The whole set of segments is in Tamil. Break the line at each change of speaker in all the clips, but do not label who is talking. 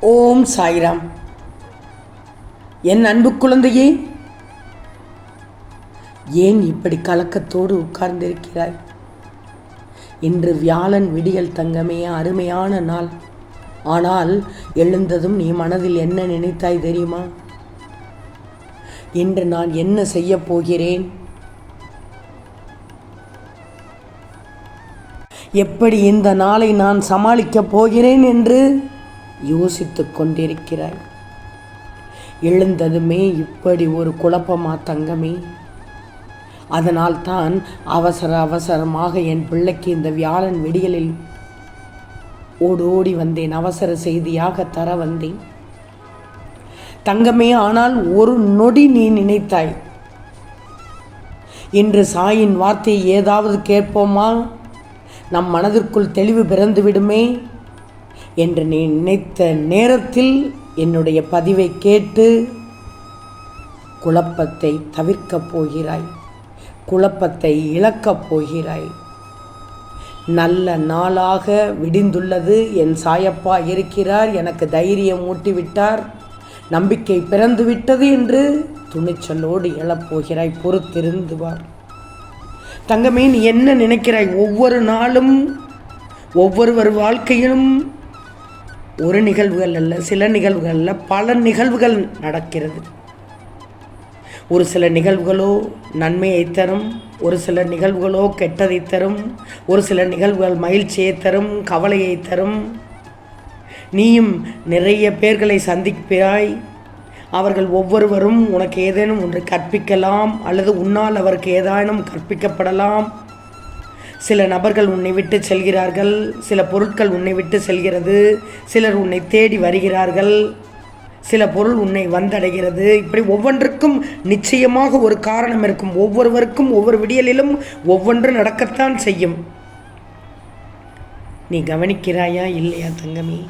ஓம் சாய்ராம். என் அன்பு குழந்தையே ஏன் இப்படி கலக்கத்தோடு உட்கார்ந்திருக்கிறாய்? இன்று வியாழன் விடியல் தங்கமே அருமையான நாள். ஆனால் எழுந்ததும் நீ மனதில் என்ன நினைத்தாய் தெரியுமா? இன்று நான் என்ன செய்யப் போகிறேன்? எப்படி இந்த நாளை நான் சமாளிக்கப் போகிறேன் என்று? யோசித்து கொண்டிருக்கிறாய். எழுந்ததுமே இப்படி ஒரு குழப்பமா தங்கமே? அதனால் தான் அவசர அவசரமாக என் பிள்ளைக்கு இந்த வியாழன் வெடிகளில் ஓடோடி வந்தேன் அவசர செய்தியாக தர வந்தேன். தங்கமே ஆனால் ஒரு நொடி நீ நினைத்தாய். இன்று சாயின் வார்த்தையை ஏதாவது கேட்போமா? நம் மனதிற்குள் தெளிவு பிறந்துவிடுமே? என்று நீ நினைத்த நேரத்தில் என்னுடைய பதிவை கேட்டு குழப்பத்தை தவிர்க்கப் போகிறாய் குழப்பத்தை இழக்கப் போகிறாய். நல்ல நாளாக விடிந்துள்ளது என் சாயப்பா இருக்கிறார் எனக்கு தைரியம் ஊட்டிவிட்டார் நம்பிக்கை பிறந்து விட்டது என்று துணிச்சலோடு எழப்போகிறாய் பொறுத்திருந்து வார் தங்கமே நீ என்ன நினைக்கிறாய்? ஒவ்வொரு நாளும் ஒவ்வொருவர் வாழ்க்கையிலும் ஒரு நிகழ்வுகள் அல்ல சில நிகழ்வுகள் அல்ல பல நிகழ்வுகள் நடக்கிறது. ஒரு சில நிகழ்வுகளோ நன்மையை தரும் ஒரு சில நிகழ்வுகளோ கெட்டதை தரும் ஒரு சில நிகழ்வுகள் மகிழ்ச்சியை தரும் கவலையை தரும். நீயும் நிறைய பேர்களை சந்திப்பாய் அவர்கள் ஒவ்வொருவரும் உனக்கு ஏதேனும் ஒன்று கற்பிக்கலாம் அல்லது உன்னால் அவருக்கு ஏதானும் கற்பிக்கப்படலாம். சில நபர்கள் உன்னை விட்டு செல்கிறார்கள் சில பொருட்கள் உன்னை விட்டு செல்கிறது சிலர் உன்னை தேடி வருகிறார்கள் சில பொருள் உன்னை வந்தடைகிறது. இப்படி ஒவ்வொன்றுக்கும் நிச்சயமாக ஒரு காரணம் இருக்கும். ஒவ்வொருவருக்கும் ஒவ்வொரு விடியலிலும் ஒவ்வொன்று நடக்கத்தான் செய்யும். நீ கவனிக்கிறாயா இல்லையா தங்கமி?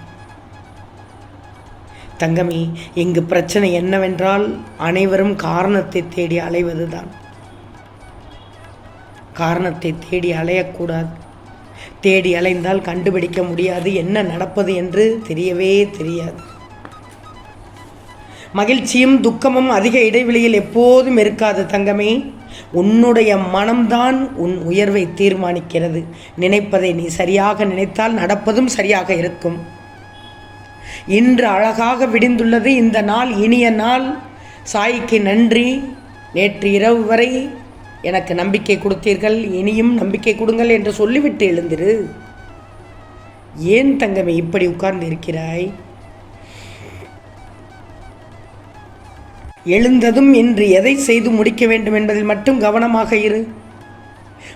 தங்கமி இங்கு பிரச்சனை என்னவென்றால் அனைவரும் காரணத்தை தேடி அலைவதுதான். காரணத்தை தேடி அலையக்கூடாது. தேடி அலைந்தால் கண்டுபிடிக்க முடியாது. என்ன நடப்பது என்று தெரியவே தெரியாது. மகிழ்ச்சியும் துக்கமும் அதிக இடைவெளியில் எப்போதும் இருக்காது தங்கமே. உன்னுடைய மனம்தான் உன் உயர்வை தீர்மானிக்கிறது. நினைப்பதை நீ சரியாக நினைத்தால் நடப்பதும் சரியாக இருக்கும். இன்று அழகாக விடிந்துள்ளது. இந்த நாள் இனிய நாள். சாய்க்கு நன்றி. நேற்று இரவு வரை எனக்கு நம்பிக்கை கொடுத்தீர்கள் இனியும் நம்பிக்கை கொடுங்கள் என்று சொல்லிவிட்டு எழுந்திரு. ஏன் தங்கமே இப்படி உட்கார்ந்து இருக்கிறாய்? எழுந்ததும் இன்று எதை செய்து முடிக்க வேண்டும் என்பதில் மட்டும் கவனமாக இரு.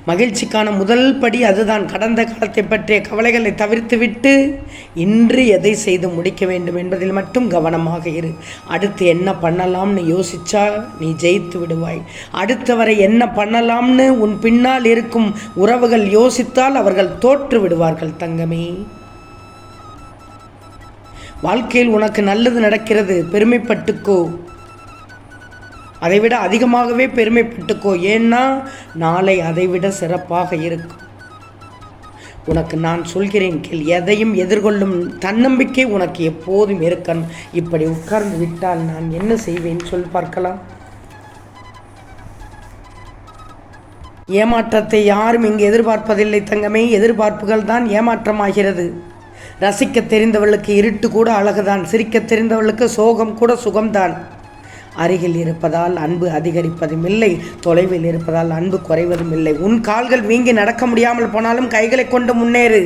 மகிழ்ச்சிக்கான முதல் படி அதுதான். கடந்த காலத்தை பற்றிய கவலைகளை தவிர்த்துவிட்டு இன்று எதை செய்து முடிக்க வேண்டும் என்பதில் மட்டும் கவனமாக இரு. அடுத்து என்ன பண்ணலாம்னு யோசிச்சா நீ ஜெயித்து விடுவாய். அடுத்தவரை என்ன பண்ணலாம்னு உன் பின்னால் இருக்கும் உறவுகள் யோசித்தால் அவர்கள் தோற்று விடுவார்கள் தங்கமே. வாழ்க்கையில் உனக்கு நல்லது நடக்கிறது. பெருமைப்பட்டுக்கோ. அதைவிட அதிகமாகவே பெருமைப்பட்டுக்கோ. ஏன்னா நாளை அதைவிட சிறப்பாக இருக்கும் உனக்கு நான் சொல்கிறேன் கேள். எதையும் எதிர்கொள்ளும் தன்னம்பிக்கை உனக்கு எப்போதும் இருக்கணும். இப்படி உட்கார்ந்து விட்டால் நான் என்ன செய்வேன் சொல் பார்க்கலாம். ஏமாற்றத்தை யாரும் இங்கு எதிர்பார்ப்பதில்லை தங்கமே. எதிர்பார்ப்புகள் தான் ஏமாற்றமாகிறது. ரசிக்க தெரிந்தவளுக்கு இருட்டு கூட அழகுதான். சிரிக்க தெரிந்தவளுக்கு சோகம் கூட சுகம்தான். அருகில் இருப்பதால் அன்பு அதிகரிப்பதும் இல்லை தொலைவில் இருப்பதால் அன்பு குறைவதும் இல்லை. உன் கால்கள் வீங்கி நடக்க முடியாமல் போனாலும் கைகளை கொண்டு முன்னேறு.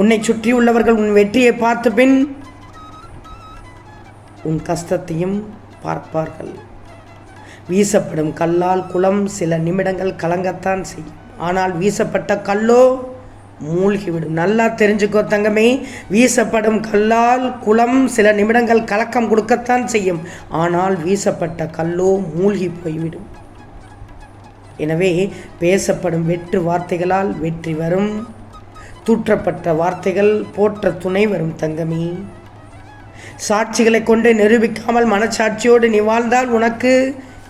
உன்னை சுற்றியுள்ளவர்கள் உன் வெற்றியை பார்த்த பின் உன் கஷ்டத்தையும் பார்ப்பார்கள். வீசப்படும் கல்லால் குளம் சில நிமிடங்கள் கலங்கத்தான் செய்யும். ஆனால் வீசப்பட்ட கல்லோ மூழ்கிவிடும். நல்லா தெரிஞ்சுக்கோ தங்கமே வீசப்படும் கல்லால் குளம் சில நிமிடங்கள் கலக்கம் கொடுக்கத்தான் செய்யும். ஆனால் வீசப்பட்ட கல்லோ மூழ்கி போய்விடும். எனவே பேசப்படும் வெற்று வார்த்தைகளால் வெற்றி வரும். தூற்றப்பட்ட வார்த்தைகள் போற்ற துணை வரும் தங்கமே. சாட்சிகளை கொண்டு நிரூபிக்காமல் மனச்சாட்சியோடு நீ வாழ்ந்தால் உனக்கு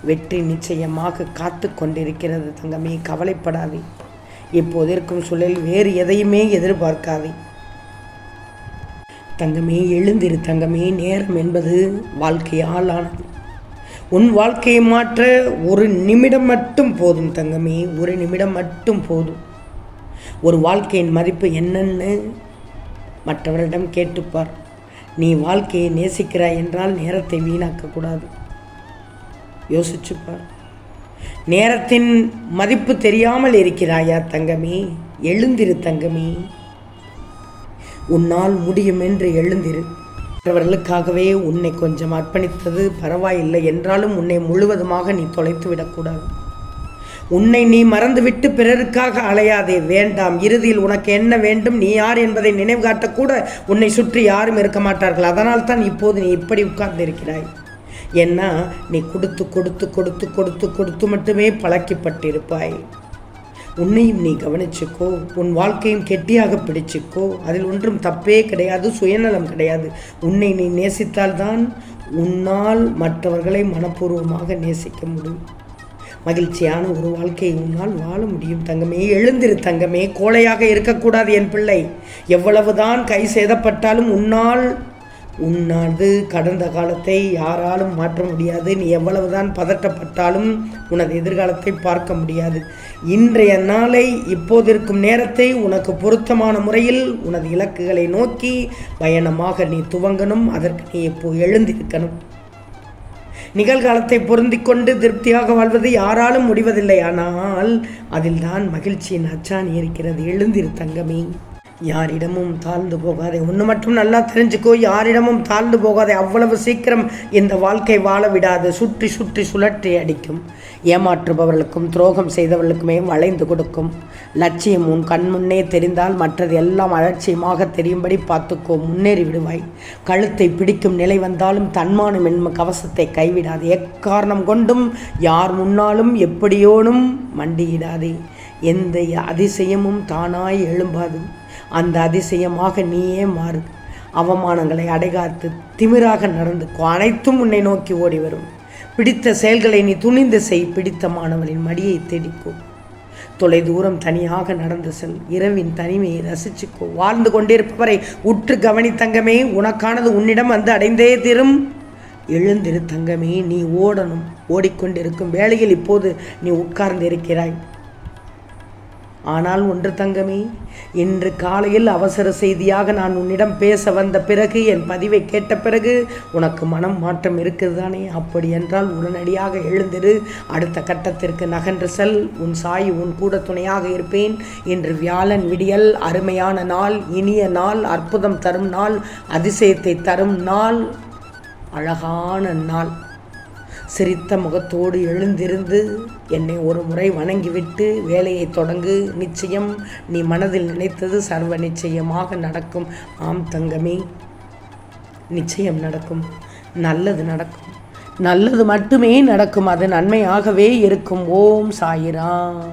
வெற்றி நிச்சயமாக காத்து கொண்டிருக்கிறது தங்கமே. கவலைப்படாதே. இப்போது இருக்கும் சூழலில் வேறு எதையுமே எதிர்பார்க்காதே. தங்கமே எழுந்திரு தங்கமே நேரம் என்பது வாழ்க்கையால் ஆனது. உன் வாழ்க்கையை மாற்ற ஒரு நிமிடம் மட்டும் போதும் தங்கமே ஒரு நிமிடம் மட்டும் போதும். ஒரு வாழ்க்கையின் மதிப்பு என்னன்னு மற்றவரிடம் கேட்டுப்பார். நீ வாழ்க்கையை நேசிக்கிறாய் என்றால் நேரத்தை வீணாக்கக்கூடாது. யோசிச்சுப்பார். நேரத்தின் மதிப்பு தெரியாமல் இருக்கிறாயா தங்கமே? எழுந்திரு தங்கமே. உன்னால் முடியும் என்று எழுந்திரு. மற்றவர்களுக்காகவே உன்னை கொஞ்சம் அர்ப்பணித்தது பரவாயில்லை என்றாலும் உன்னை முழுவதுமாக நீ தொலைத்து விடக்கூடாது. உன்னை நீ மறந்துவிட்டு பிறருக்காக அலையாதே வேண்டாம். இறுதியில் உனக்கு என்ன வேண்டும்? நீ யார் என்பதை நினைவு காட்டக்கூட உன்னை சுற்றி யாரும் இருக்க மாட்டார்கள். அதனால் தான் இப்போது நீ இப்படி உட்கார்ந்து இருக்கிறாய் ஏன்னா நீ கொடுத்து கொடுத்து கொடுத்து கொடுத்து கொடுத்து மட்டுமே பழக்கப்பட்டிருப்பாய். உன்னையும் நீ கவனிச்சுக்கோ உன் வாழ்க்கையும் கெட்டியாக பிடிச்சுக்கோ அதில் ஒன்றும் தப்பே கிடையாது சுயநலம் கிடையாது. உன்னை நீ நேசித்தால்தான் உன்னால் மற்றவர்களை மனப்பூர்வமாக நேசிக்க முடியும். மகிழ்ச்சியான ஒரு வாழ்க்கையை உன்னால் வாழ முடியும். தங்கமே எழுந்திரு தங்கமே கோழையாக இருக்கக்கூடாது என் பிள்ளை. எவ்வளவுதான் கை சேதப்பட்டாலும் உன்னால் உன்னது கடந்த காலத்தை யாராலும் மாற்ற முடியாது. நீ எவ்வளவுதான் பதட்டப்பட்டாலும் உனது எதிர்காலத்தை பார்க்க முடியாது. இன்றைய நாளை இப்போதிருக்கும் நேரத்தை உனக்கு பொருத்தமான முறையில் உனது இலக்குகளை நோக்கி பயணமாக நீ துவங்கணும். அதற்கு நீ இப்போ எழுந்திருக்கணும். நிகழ்காலத்தை பொருந்தி கொண்டு திருப்தியாக வாழ்வது யாராலும் முடிவதில்லை. ஆனால் அதில் தான் மகிழ்ச்சியின் அச்சாணி இருக்கிறது. எழுந்திரு தங்கமே. யாரிடமும் தாழ்ந்து போகாதே. ஒன்று மட்டும் நல்லா தெரிஞ்சுக்கோ யாரிடமும் தாழ்ந்து போகாதே. அவ்வளவு சீக்கிரம் இந்த வாழ்க்கை வாழ விடாது. சுற்றி சுற்றி சுழற்றி அடிக்கும். ஏமாற்றுபவர்களுக்கும் துரோகம் செய்தவர்களுக்குமே வளைந்து கொடுக்கும். லட்சியம் உன் கண் முன்னே தெரிந்தால் மற்றது எல்லாம் அலட்சியமாக தெரியும்படி பார்த்துக்கோ. முன்னேறி விடுவாய். கழுத்தை பிடிக்கும் நிலை வந்தாலும் தன்மானம் என்ம கவசத்தை கைவிடாது. எக்காரணம் கொண்டும் யார் முன்னாலும் எப்படியோனும் மண்டியிடாதே. எந்த அதிசயமும் தானாய் எழும்பாது. அந்த அதிசயமாக நீயே மாறு. அவமானங்களை அடைகாத்து திமிராக நடந்துக்கோ அனைத்தும் உன்னை நோக்கி ஓடி வரும். பிடித்த செயல்களை நீ துணிந்து செய் பிடித்த மாணவனின் மடியை தேடிக்கோ. தொலை தூரம் தனியாக நடந்து செல் இரவின் தனிமையை ரசிச்சுக்கோ. வாழ்ந்து கொண்டிருப்பவரை உற்று கவனி தங்கமே உனக்கானது உன்னிடம் வந்து அடைந்தே தீரும். எழுந்திரு தங்கமே நீ ஓடணும். ஓடிக்கொண்டிருக்கும் வேளையில் இப்போது நீ உட்கார்ந்து இருக்கிறாய் ஆனால் ஒன்று தங்கமே இன்று காலையில் அவசர செய்தியாக நான் உன்னிடம் பேச வந்த பிறகு என் பதிவை கேட்ட பிறகு உனக்கு மனம் மாற்றம் இருக்குது தானே அப்படி என்றால் உடனடியாக எழுந்திரு. அடுத்த கட்டத்திற்கு நகன்று செல். உன் சாய் உன் கூட துணையாக இருப்பேன். இன்று வியாழன் விடியல் அருமையான நாள் இனிய நாள் அற்புதம் தரும் நாள் அதிசயத்தை தரும் நாள் அழகான நாள். சிரித்த முகத்தோடு எழுந்திருந்து என்னை ஒரு முறை வணங்கிவிட்டு வேலையை தொடங்கு நிச்சயம். நீ மனதில் நினைத்தது சர்வ நிச்சயமாக நடக்கும். ஆம் தங்கமே நிச்சயம் நடக்கும். நல்லது நடக்கும். நல்லது மட்டுமே நடக்கும். அது நன்மையாகவே இருக்கும். ஓம் சாயிராம்.